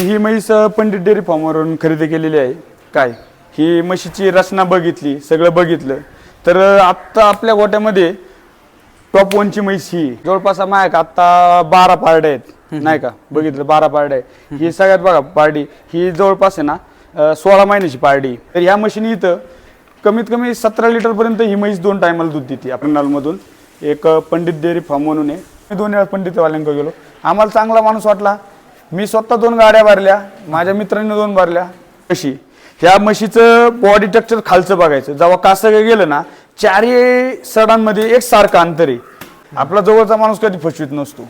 ही म्हैस पंडित डेअरी फार्मवरून खरेदी केलेली आहे. काय? ही म्हशीची रचना बघितली सगळं बघितलं. तर आत्ता आपल्या गोट्यामध्ये टॉप वनची म्हैस ही. जवळपास माय का आत्ता बारा पारड्या आहेत. नाही का? बघितलं बारा पारड्या आहे ही सगळ्यात बघा पारडी. ही जवळपास आहे ना सोळा महिन्याची पारडी. तर ह्या म्हशीने इथं कमीत कमी सतरा लिटरपर्यंत ही म्हैस दोन टायमाला दूध देते आपण नालमधून एक पंडित डेअरी फार्म म्हणून आहे. मी दोन वेळा पंडितवाल्यांकडे गेलो. आम्हाला चांगला माणूस वाटला. मी स्वतः दोन गाड्या भरल्या माझ्या मित्रांनी दोन भरल्या. कशी ह्या म्हशीचं बॉडी स्ट्रक्चर खालचं बघायचं. जेव्हा कासं गेलं ना चारही सडांमध्ये एक सारखं अंतर आहे. आपला जवळचा माणूस कधी फसवीत नसतो.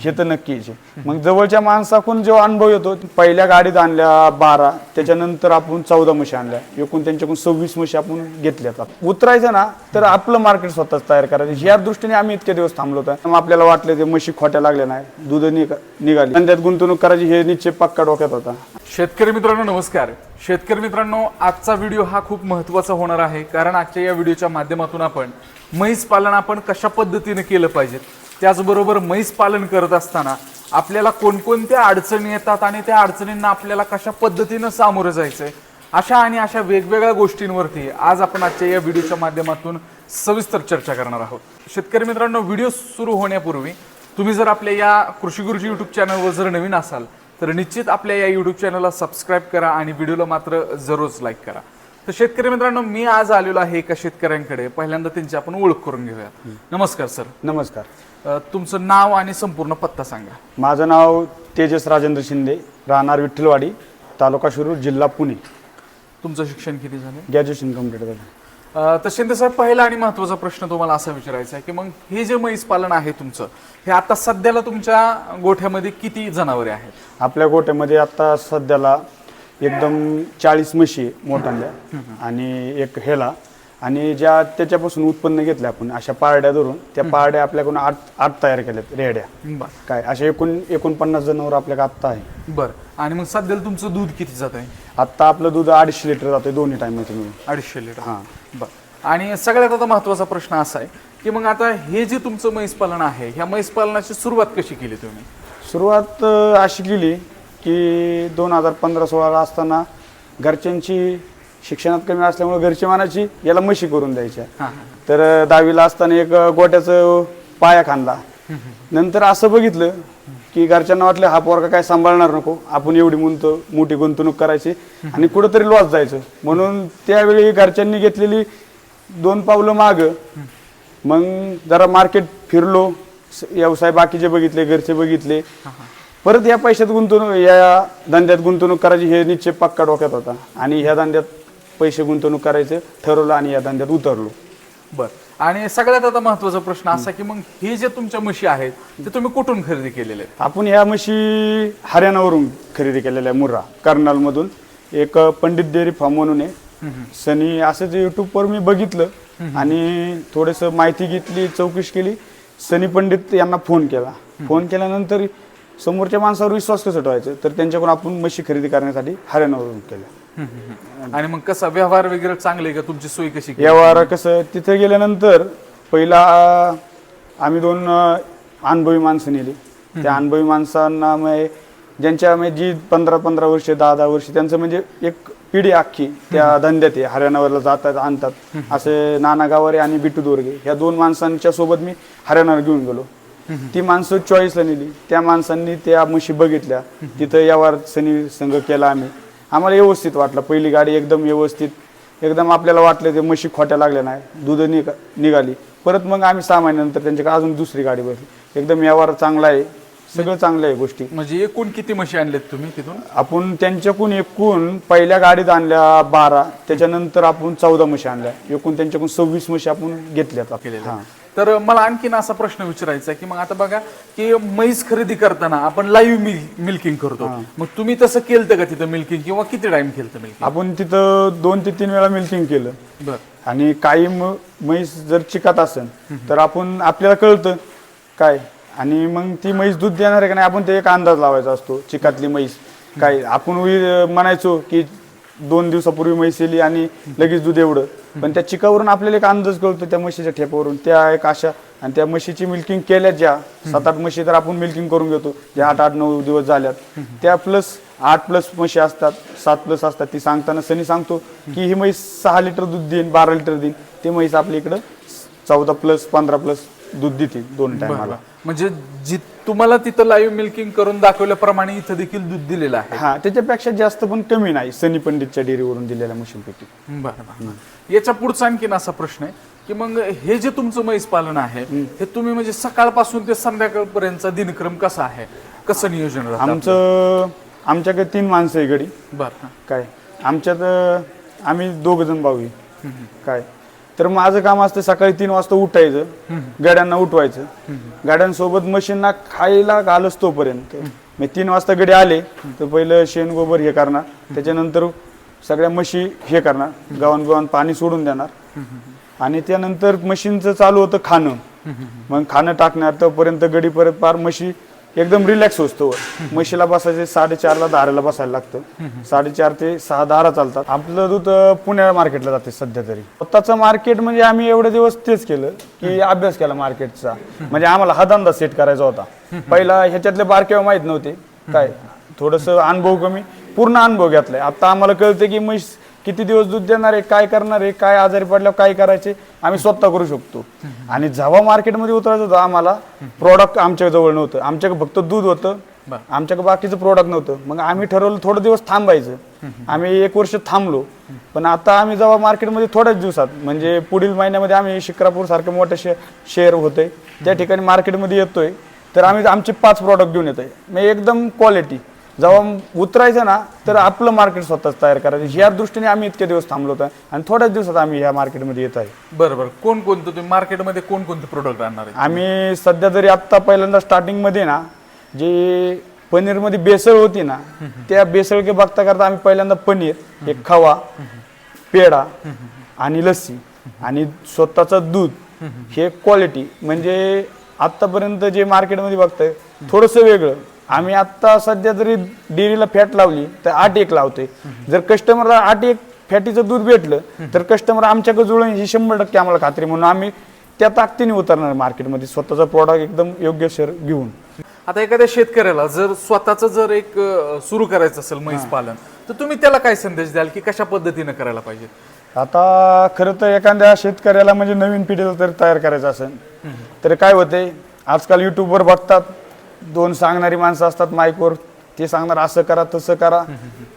हे तर नक्कीच आहे. मग जवळच्या माणसाकडून जेव्हा अनुभव येतो पहिल्या गाडीत आणल्या बारा त्याच्यानंतर आपण चौदा म्हशी आणल्या. एकूण त्यांच्याकडून सव्वीस म्हशी आपण घेतल्यात. उतरायचं ना तर आपलं मार्केट स्वतःच तयार करायचं. या दृष्टीने आम्ही इतके दिवस थांबलो होतो. मग आपल्याला वाटलं ते म्हशी खोट्या लागल्या नाही दूध निघाली. आणि त्यात गुंतवणूक करायची हे निश्चय पक्का डोक्यात होता. शेतकरी मित्रांनो नमस्कार. शेतकरी मित्रांनो आजचा व्हिडिओ हा खूप महत्त्वाचा होणार आहे. कारण आजच्या या व्हिडिओच्या माध्यमातून आपण म्हैस पालन आपण कशा पद्धतीने केलं पाहिजे? त्याचबरोबर म्हैस पालन करत असताना आपल्याला कोणकोणत्या अडचणी येतात आणि त्या अडचणींना आपल्याला कशा पद्धतीनं सामोरं जायचंय? अशा आणि अशा वेगवेगळ्या गोष्टींवरती आज आपण आजच्या या व्हिडिओच्या माध्यमातून सविस्तर चर्चा करणार आहोत. शेतकरी मित्रांनो व्हिडिओ सुरू होण्यापूर्वी तुम्ही जर आपल्या या कृषी गुरुजी यूट्यूब चॅनलवर जर नवीन असाल तर निश्चित आपल्या या यूट्यूब चॅनलला सबस्क्राईब करा आणि व्हिडिओला मात्र जरूरच लाईक करा. तर शेतकरी मित्रांनो मी आज आलेलो आहे एका शेतकऱ्यांकडे. पहिल्यांदा त्यांची आपण ओळख करून घेऊया. नमस्कार सर. नमस्कार. अ, तुमचं नाव आणि संपूर्ण पत्ता सांगा. माझं नाव तेजस राजेंद्र शिंदे राहणार विठ्ठलवाडी तालुका शिरूर जिल्हा पुणे. तुमचं शिक्षण किती झालं? ग्रॅज्युएशन कंप्लीट झालं. अ, तर शिंदे साहेब पहिला आणि महत्त्वाचा प्रश्न तुम्हाला असा विचारायचा आहे की मग हे जे म्हैस पालन आहे तुमचं हे आता सध्याला तुमच्या गोठ्यामध्ये किती जनावरे आहेत? आपल्या गोट्यामध्ये आता सध्याला एकदम चाळीस म्हशी आहे आणि एक हेला. आणि ज्या त्याच्यापासून उत्पन्न घेतलं आपण अशा पारड्या धरून त्या पारड्या आपल्याकडून आठ आठ तयार केल्यात रेड्या. बर. काय अशा एकूण एकोणपन्नास जनावर आपल्याकडे आत्ता आहे. बर. आणि मग सध्याला तुमचं दूध किती जात आहे? आत्ता आपलं दूध अडीचशे लिटर जाते दोन्ही टायमाचं मिळून. अडीचशे लिटर. हां. बर. आणि सगळ्यात आता महत्त्वाचा प्रश्न असा आहे की मग आता हे जे तुमचं म्हैस पालन आहे ह्या म्हैस पालनाची सुरुवात कशी केली तुम्ही? सुरुवात अ, अशी केली की दोन हजार पंधरा सोळाला असताना घरच्यांची शिक्षणात कमी असल्यामुळे घरची मानाची याला म्हशी करून द्यायच्या. तर दहावीला असताना एक गोट्याचं पाया खांदला. नंतर असं बघितलं की घरच्यांना वाटलं हा पोरगा काय सांभाळणार नको आपण एवढी गुंत मोठी गुंतवणूक करायची आणि कुठंतरी लॉस जायचं. म्हणून त्यावेळी घरच्यांनी घेतलेली दोन पावलं माग. मग जरा मार्केट फिरलो. व्यवसाय बाकीचे बघितले घरचे बघितले. परत या पैशात गुंतवणूक या धंद्यात गुंतवणूक करायची हे निश्चय पक्का डोक्यात होता. आणि ह्या धंद्यात पैसे गुंतवणूक करायचं ठरवलं आणि या धंद्यात उतरलो. बर. आणि सगळ्यात आता महत्त्वाचा प्रश्न असा की मग हे जे तुमच्या म्हशी आहेत ते तुम्ही कुठून खरेदी केलेले आहेत? आपण ह्या म्हशी हरियाणावरून खरेदी केलेल्या आहे मुर्रा कर्नालमधून. एक पंडित डेअरी फार्म म्हणून आहे. सनी असंच युट्यूबवर मी बघितलं आणि थोडंसं माहिती घेतली चौकशी केली सनी पंडित यांना फोन केला. फोन केल्यानंतर समोरच्या माणसावर विश्वास कसं ठेवायचं? तर त्यांच्याकडून आपण म्हशी खरेदी करण्यासाठी हरियाणावरून केल्या. आणि मग कसा व्यवहार वगैरे चांगले का? तुमची सोय कशी केली? व्यवहार कसं तिथे गेल्यानंतर पहिला आम्ही दोन अं, अनुभवी माणसं नेली. त्या अनुभवी माणसांना म्हणजे ज्यांच्या म्हणजे जी पंधरा पंधरा वर्ष दहा दहा वर्ष त्यांचं म्हणजे एक पिढी अख्खी त्या धंद्यात आहे. हरियाणावरला जातात आणतात. असे नाना गावारे आणि बिट्टू दोरगे. ह्या दोन माणसांच्या सोबत मी हरियाणावर घेऊन गेलो. ती माणसं चॉईसला नेली. त्या माणसांनी त्या म्हशी बघितल्या. तिथं व्यवहार सनी संघ केला आम्ही. आम्हाला व्यवस्थित वाटलं. पहिली गाडी एकदम व्यवस्थित. एकदम आपल्याला वाटलं ते म्हशी खोट्या लागल्या नाही. दूध निघा निघाली. परत मग आम्ही सहा महिन्यानंतर त्यांच्याकडे अजून दुसरी गाडी बसली एकदम व्यवहार चांगला आहे. सगळं चांगलं आहे गोष्टी. म्हणजे एकूण किती म्हशी आणल्यात तुम्ही तिथून? आपण त्यांच्याकडून एकूण पहिल्या गाडीत आणल्या बारा. त्याच्यानंतर आपण चौदा म्हशी आणल्या. एकूण त्यांच्याकडून सव्वीस म्हशी आपण घेतल्यात. केलेल्या. तर मला आणखीन असा प्रश्न विचारायचा आहे की मग आता बघा की म्हैस खरेदी करताना आपण लाईव्ह मिल्किंग करतो. मग तुम्ही तसं केलं का तिथं मिल्किंग किंवा किती टाइम केलं मिल्किंग आपण तिथं दोन ते तीन वेळा मिल्किंग केलं. बर. आणि काही म्हैस जर चिकत असेल तर आपण आपल्याला कळतं काय. आणि मग ती म्हैस दूध देणार आहे का नाही आपण ते एक अंदाज लावायचा असतो चिकातली म्हैस. काय आपण म्हणायचो की दोन दिवसापूर्वी म्हैस येली आणि लगेच दूध एवढं. पण त्या चिकावरून आपल्याला एक अंदाज कळतो त्या म्हशीच्या ठेपावरून. त्या एक अशा आणि त्या म्हशीची मिल्किंग केल्या ज्या सात आठ म्हशी तर आपण मिल्किंग करून घेतो. ज्या आठ आठ नऊ दिवस झाल्यात. त्या प्लस आठ प्लस म्हशी असतात सात प्लस असतात ती सांगताना सनी सांगतो की ही म्हैस सहा लिटर दूध देईन बारा लिटर देईन. ते म्हैस आपल्या इकडं चौदा प्लस पंधरा प्लस दूध देते दोन टायमाला म्हणजे जी तुम्हाला तिथं लाईव्ह मिल्किंग करून दाखवल्याप्रमाणे इथं देखील दूध दिलेलं आहे. हा त्याच्यापेक्षा जास्त पण कमी नाही सनी पंडितच्या डेअरीवरून दिलेल्या म्हशींपैकी बरं बरं. याच्या पुढचा आणखीन असा प्रश्न आहे की मग हे जे तुमचं म्हैस पालन आहे हे तुम्ही म्हणजे सकाळपासून ते संध्याकाळपर्यंतचा दिनक्रम कसा आहे? कसं नियोजन राहतं आमचं आमच्याकडे तीन माणसं आहे गडी बरं. काय? आमच्यात अं, आम्ही दोघ जण भाऊ आहे. काय? तर माझं काम असतं सकाळी तीन वाजता उठायचं गाड्यांना उठवायचं. गाड्यांसोबत मशीनना खायला घालच तोपर्यंत. मी तीन वाजता गडी आले तर पहिलं शेण गोबर हे करणार त्याच्यानंतर सगळ्या म्हशी हे करणार गावान गावान पाणी सोडून देणार. आणि त्यानंतर मशीनचं चालू होतं खाणं. मग खाणं टाकणार तोपर्यंत गडी परत पार म्हशी एकदम रिलॅक्स असतो म्हशीला बसायचे साडेचारला दाराला बसायला लागतं. साडेचार ते सहा दारा चालतात. आपलं दूध पुण्या मार्केटला जाते सध्या तरी. स्वतःचं मार्केट म्हणजे आम्ही एवढे दिवस तेच केलं की अभ्यास केला मार्केटचा म्हणजे आम्हाला हा धंदा सेट करायचा होता. पहिला ह्याच्यातले बारकेव माहीत नव्हते. काय? थोडस अनुभव कमी. पूर्ण अनुभव घेतलाय. आता आम्हाला कळतं की म्हैस किती दिवस दूध देणार आहे काय करणार आहे काय आजारी पडल्यावर काय करायचे आम्ही स्वतः करू शकतो. आणि जेव्हा मार्केटमध्ये उतरायचं होतं आम्हाला प्रोडक्ट आमच्या जवळ नव्हतं. आमच्याकडे फक्त दूध होतं. आमच्याकडे बाकीचं प्रोडक्ट नव्हतं. मग आम्ही ठरवलं थोडं दिवस थांबायचं. आम्ही एक वर्ष थांबलो. पण आता आम्ही जेव्हा मार्केटमध्ये थोड्याच दिवसात म्हणजे पुढील महिन्यामध्ये आम्ही शिक्रापूर सारखे मोठे शे शेअर होते त्या ठिकाणी मार्केटमध्ये येतोय. तर आम्ही आमचे पाच प्रॉडक्ट घेऊन येतोय. म्हणजे एकदम क्वालिटी जेव्हा उतरायचं ना तर आपलं मार्केट स्वतःच तयार करायचं. या दृष्टीने आम्ही इतके दिवस थांबलो होतो आणि थोड्याच दिवसात आम्ही या मार्केटमध्ये येत आहे. बरं बरं कोण कोणतं तुम्ही मार्केटमध्ये कोण कोणते प्रोडक्ट आणणार आहे आम्ही सध्या जरी आत्ता पहिल्यांदा स्टार्टिंगमध्ये ना जे पनीरमध्ये बेसळ होती ना त्या बेसळ के बघता करता आम्ही पहिल्यांदा पनीर एक खवा पेढा आणि लस्सी आणि स्वतःचं दूध. हे क्वालिटी म्हणजे आत्तापर्यंत जे मार्केटमध्ये बघताय थोडंसं वेगळं. आम्ही आत्ता सध्या जरी डेअरीला फॅट लावली तर आठ एक लावतोय. जर कस्टमरला आठ एक फॅटीचं दूध भेटलं तर कस्टमर आमच्याकडे जुळून ही शंभर टक्के आम्हाला खात्री. म्हणून आम्ही त्या ताकदीने उतरणार मार्केटमध्ये. स्वतःचा प्रॉडक्ट एकदम योग्य शेअर घेऊन. आता एखाद्या शेतकऱ्याला जर स्वतःच जर एक सुरू करायचं असेल म्हैस पालन तर तुम्ही त्याला काय संदेश द्याल की कशा पद्धतीने करायला पाहिजे? आता खरं तर एखाद्या शेतकऱ्याला म्हणजे नवीन पिढीला तर तयार करायचं असेल. तर काय होते आजकाल युट्यूबवर बघतात. दोन सांगणारी माणसं असतात माईकवर ते सांगणार असं करा तसं करा.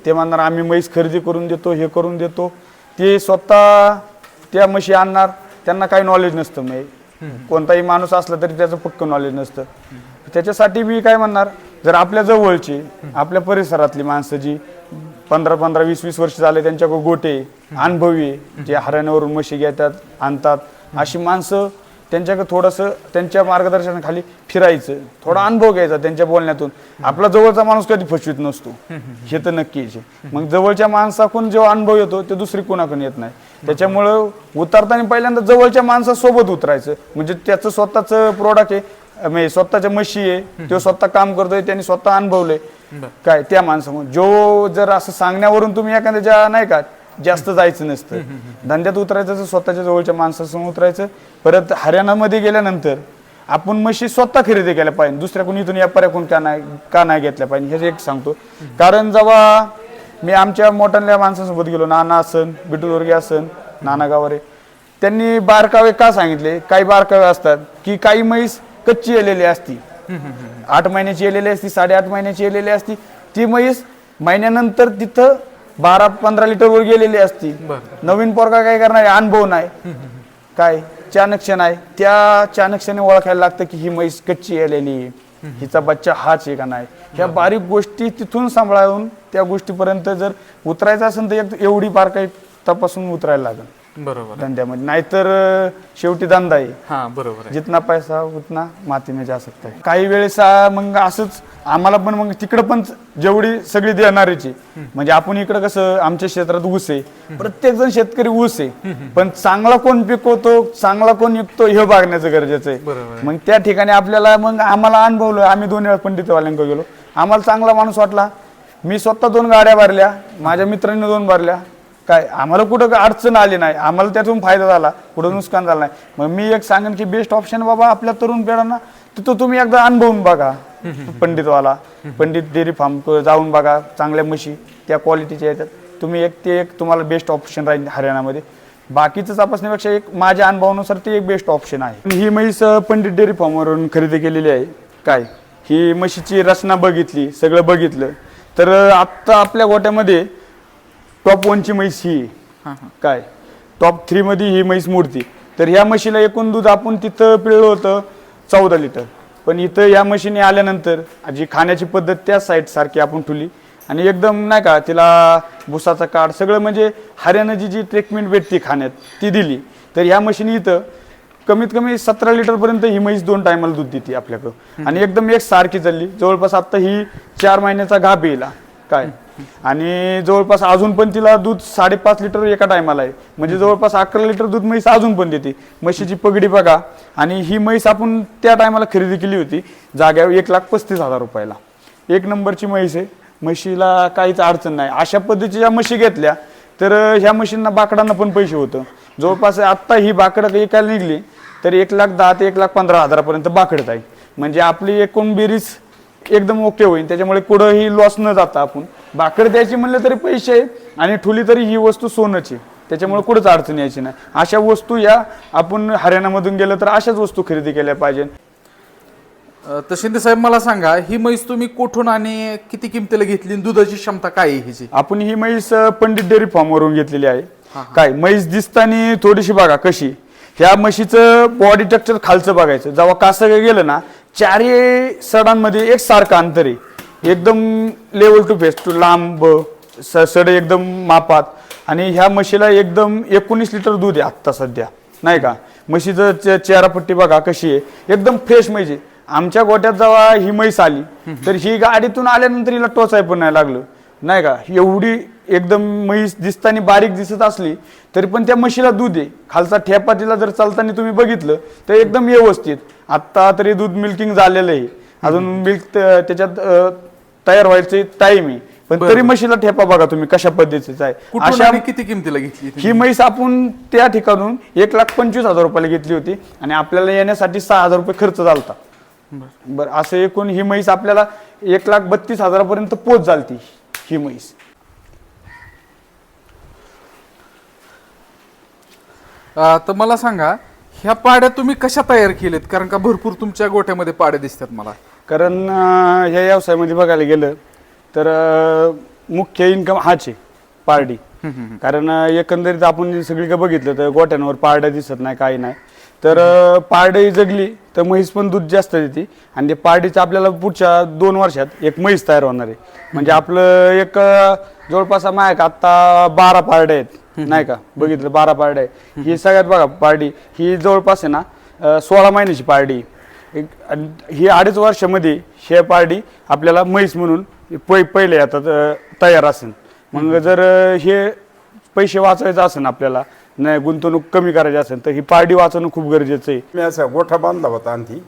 ते म्हणणार आम्ही म्हैस खरेदी करून देतो हे करून देतो. ते स्वतः त्या म्हशी आणणार त्यांना काही नॉलेज नसतं म्हणजे कोणताही माणूस असला तरी त्याचं पक्क नॉलेज नसतं. त्याच्यासाठी मी काय म्हणणार जर आपल्या जवळची आपल्या परिसरातली माणसं जी पंधरा पंधरा वीस वीस वर्ष झाले त्यांच्याकडे गोटे अनुभवी जे हरण्यावरून म्हशी घेतात आणतात अशी माणसं त्यांच्याकडे थोडंसं त्यांच्या मार्गदर्शनाखाली फिरायचं थोडा अनुभव घ्यायचा त्यांच्या बोलण्यातून. आपला जवळचा माणूस कधी फसवीत नसतो. हे तर नक्कीच. मग जवळच्या माणसाकडून जेव्हा अनुभव येतो ते दुसरी कोणाकडून येत नाही. त्याच्यामुळं उतरताना पहिल्यांदा जवळच्या माणसासोबत उतरायचं. म्हणजे त्याचं स्वतःचं प्रोडक्ट आहे म्हणजे स्वतःच्या म्हशी आहे तो स्वतः काम करतोय त्यांनी स्वतः अनुभवलंय. काय त्या माणसामुळे. जो जर असं सांगण्यावरून तुम्ही एखाद्याच्या नाही का जास्त जायचं नसतं. धंद्यात उतरायचं तर स्वतःच्या जवळच्या माणसासमोर उतरायचं. परत हरियाणामध्ये गेल्यानंतर आपण म्हशी स्वतः खरेदी केल्या पाहिजे. दुसऱ्या कोणी इथून व्यापाऱ्याकडून का नाही का नाही घेतल्या पाहिजे? हे एक सांगतो. कारण जेव्हा मी आमच्या मोठ्या माणसांसोबत गेलो नाना असन बिटू दोर्गे असन नाना गावारे त्यांनी बारकावे का सांगितले? काही बारकावे असतात की काही म्हैस कच्ची येलेली असती. आठ महिन्याची येलेली असती साडेआठ महिन्याची येलेली असती. ती म्हैस महिन्यानंतर तिथं बारा पंधरा लिटर वर गेलेली असती. नवीन पोरगा काय करणार? अनुभव नाही. काय? चाणक्य नाही त्या चाणक्याने ओळखायला लागतं की ही म्हैस कच्ची आहे. हिचा बच्चा हाच आहे का नाही? ह्या बारीक गोष्टी तिथून सांभाळून त्या गोष्टीपर्यंत जर उतरायचं असेल तर एक- एवढी बारकाई तपासून उतरायला लागेल. बरोबर. धंद्यामध्ये. नाहीतर शेवटी धंदा आहे हा बरोबर आहे. जितना पैसा उतना माती में जा सकता है काही वेळेस आ, मग असंच आम्हाला पण मग तिकडं पण जेवढी सगळी देणारीची. म्हणजे आपण इकडं कसं आमच्या क्षेत्रात ऊस आहे. प्रत्येक जण शेतकरी ऊस आहे. पण चांगला कोण पिकवतो चांगला कोण विकतो हे बघण्याचं गरजेचं बरोबर आहे. मग त्या ठिकाणी आपल्याला मग आम्हाला अनुभवलं आम्ही दोन वेळा पंडितवाल्यांकडे गेलो. आम्हाला चांगला माणूस वाटला. मी स्वतः दोन गाड्या भरल्या माझ्या मित्रांनी दोन भरल्या. काय आम्हाला कुठं काय अडचण आली नाही? आम्हाला त्यातून फायदा झाला कुठं नुकसान झालं नाही. मग मी एक सांगेन की बेस्ट ऑप्शन बाबा आपल्या तरुण पिढ्यांना तर तो तुम्ही एकदा अनुभवून बघा पंडितवाला. पंडित डेअरी फार्म जाऊन बघा चांगल्या म्हशी त्या क्वालिटीच्या येतात. तुम्ही एक ते एक तुम्हाला बेस्ट ऑप्शन राहील हरियाणामध्ये. बाकीचं तपासण्यापेक्षा एक माझ्या अनुभवानुसार ते एक बेस्ट ऑप्शन आहे. ही म्हैस पंडित डेअरी फार्मवरून खरेदी केलेली आहे. काय? ही म्हशीची रचना बघितली सगळं बघितलं. तर आत्ता आपल्या गोट्यामध्ये टॉप वनची म्हैस ही. आहे. हां हां. काय? टॉप थ्रीमध्ये ही म्हैस मूर्ती. तर ह्या म्हशीला एकूण दूध आपण तिथं पिळलं होतं चौदा लिटर पण इथं या म्हशीने आल्यानंतर जी खाण्याची पद्धत त्या साईड सारखी आपण ठुली आणि एकदम नाही का तिला भुसाचा काढ सगळं म्हणजे हरियाणाची जी ट्रीटमेंट भेटते खाण्यात ती दिली. तर ह्या म्हशीने इथं कमीत कमी सतरा लिटरपर्यंत ही म्हैस दोन टायमाला दूध देते आपल्याकडं. आणि एकदम एक सारखी चालली. जवळपास आता ही चार महिन्याचा घाप येईल. काय? आणि जवळपास अजून पण तिला दूध साडेपाच लिटर एका टायमाला आहे. म्हणजे जवळपास अकरा लिटर दूध म्हैस अजून पण देते. म्हशीची पगडी बघा. आणि ही म्हैस आपण त्या टायमाला खरेदी केली होती. जाग्यावर एक लाख पस्तीस हजार रुपयाला. एक नंबरची म्हैस आहे. म्हशीला काहीच अडचण नाही. अशा पद्धतीच्या म्हशी घेतल्या तर ह्या म्हशींना बाकडांना पण पैसे होतं. जवळपास आत्ता ही बाकडं एकाला निघली तर एक लाख दहा ते एक लाख पंधरा हजारापर्यंत बाकडत आहे. म्हणजे आपली एकूण बेरीज एकदम ओके होईल. त्याच्यामुळे कुठंही लॉस न जाता आपण. बाकड द्यायची म्हणलं तरी पैसे आणि ठुली तरी ही वस्तू सोनची त्याच्यामुळे कुठंच अडचण यायची नाही. अशा वस्तू या. आपण हरियाणामधून गेलं तर अशाच वस्तू खरेदी केल्या पाहिजे. तर शिंदे साहेब मला सांगा ही म्हैस तुम्ही कुठून आणि किती किमतीला घेतली आणि दुधाची क्षमता काय आहे हिची? आपण ही म्हैस पंडित डेअरी फार्म वरून घेतलेली आहे. काय म्हैस दिसतानी थोडीशी बघा कशी. ह्या म्हशीचं बॉडी स्ट्रक्चर खालचं बघायचं. जेव्हा कासं गेलं ना चारही सडांमध्ये एक सारखं अंतर आहे. एकदम लेवल टू फेस टू लांब स सड एकदम मापात. आणि ह्या म्हशीला एकदम एकोणीस लिटर दूध आहे आत्ता सध्या. नाही का? म्हशीचं च चेहरापट्टी बघा कशी आहे. एकदम फ्रेश म्हैस आहे. आमच्या गोट्यात जेव्हा ही म्हैस आली तर ही गाडीतून आल्यानंतर हिला टोचाय पण नाही लागलं. नाही का? एवढी एकदम म्हैस दिसताना बारीक दिसत असली तरी पण त्या म्हशीला दूध आहे. खालचा ठेपा तिला जर चालताना तुम्ही बघितलं तर एकदम व्यवस्थित. आत्ता तरी दूध मिल्किंग झालेलं आहे. अजून मिल्क त्याच्यात तयार व्हायचे टाइम आहे. पण तरी म्हशीला ठेपा बघा तुम्ही कशा पद्धतीचा आहे. अशा किती किमतीला घेतली ही म्हैस आपण त्या ठिकाणून एक लाख पंचवीस हजार रुपयाला घेतली होती आणि आपल्याला येण्यासाठी सहा हजार रुपये खर्च झालता. बरं. असं एकूण ही म्हैस आपल्याला एक लाख बत्तीस हजारापर्यंत पोच झालती ही म्हैस. तर मला सांगा ह्या पाड्या तुम्ही कशा तयार केलेत? कारण का भरपूर तुमच्या गोठ्यामध्ये पाड्या दिसतात मला. कारण अं, ह्या व्यवसायामध्ये बघायला गेलं तर अं, मुख्य इन्कम हाच आहे पारडी. कारण अं, एकंदरीत आपण सगळीकडे बघितलं तर गोट्यांवर पारड्या दिसत नाही काही नाही. तर अं, पारडी जगली तर म्हैस पण दूध जास्त देते. आणि ते पारडीचं आपल्याला पुढच्या दोन वर्षात एक म्हैस तयार होणार आहे. म्हणजे आपलं एक अं, जवळपास माझ्या आता बारा पारड्या आहेत. नाही का? बघितलं बारा पारड्या आहे. ही सगळ्यात बघा पारडी ही जवळपास आहे ना सोळा महिन्याची पारडी. एक आणि ही अडीच वर्षामध्ये हे पारडी आपल्याला म्हैस म्हणून पै पहिले आता तयार असेल. मग जर हे पैसे वाचवायचं असेल आपल्याला नाही गुंतवणूक कमी करायची असेल तर ही पारडी वाचवणं खूप गरजेचं आहे. मी असा गोठा बांधला होता आणखी.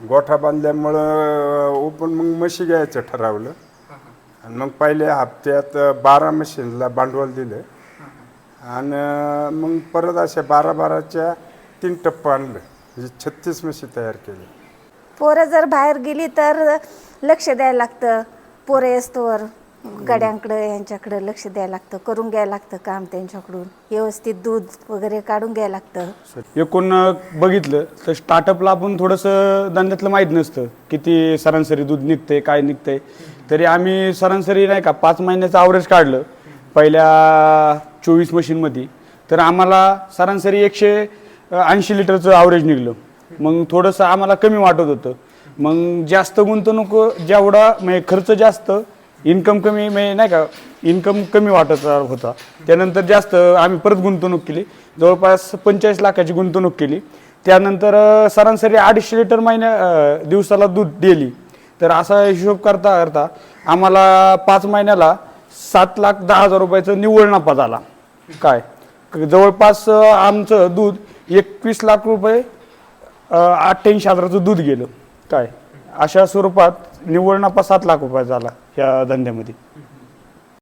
गोठा बांधल्यामुळं ओपन मग म्हशी घ्यायचं ठरवलं. आणि मग पहिल्या हप्त्यात बारा मशीनला भांडवल दिलं. आणि मग परत अशा बारा बाराच्या तीन टप्पा आणलं. म्हणजे छत्तीस म्हशी तयार केले. पोरं जर बाहेर गेली तर लक्ष द्यायला लागतं. पोरं येस्तोवर गाड्यांकडं यांच्याकडं लक्ष द्यायला लागतं. करून घ्यायला लागतं काम त्यांच्याकडून. व्यवस्थित दूध वगैरे काढून घ्यायला लागतं. एकूण बघितलं तर स्टार्टअपला आपण थोडंसं धंद्यातलं माहीत नसतं. किती सरासरी दूध निघतंय काय निघतंय. तरी आम्ही सरासरी नाही का पाच महिन्याचं ॲव्हरेज काढलं. पहिल्या चोवीस मशीनमध्ये. तर आम्हाला सरासरी एकशे ऐंशी लिटरचं ॲव्हरेज निघलं. मग थोडंसं आम्हाला कमी वाटत होतं. मग जास्त गुंतवणूक जेवढा म्हणजे खर्च जास्त इन्कम कमी म्हणजे नाही का इन्कम कमी वाटत होता. त्यानंतर जास्त आम्ही परत गुंतवणूक केली. जवळपास पंचेचाळीस लाखाची गुंतवणूक केली. त्यानंतर सरासरी अडीचशे लिटर महिन्या दिवसाला दूध दिली तर असा हिशोब करता करता आम्हाला पाच महिन्याला सात लाख दहा हजार रुपयाचं निव्वळ नफा झाला. काय? जवळपास आमचं दूध एकवीस लाख रुपये अठ्ठ्याऐंशी हजाराचं दूध गेलं. काय? अशा स्वरूपात निव्वळ नफा सात लाख रुपये झाला ह्या धंद्यामध्ये.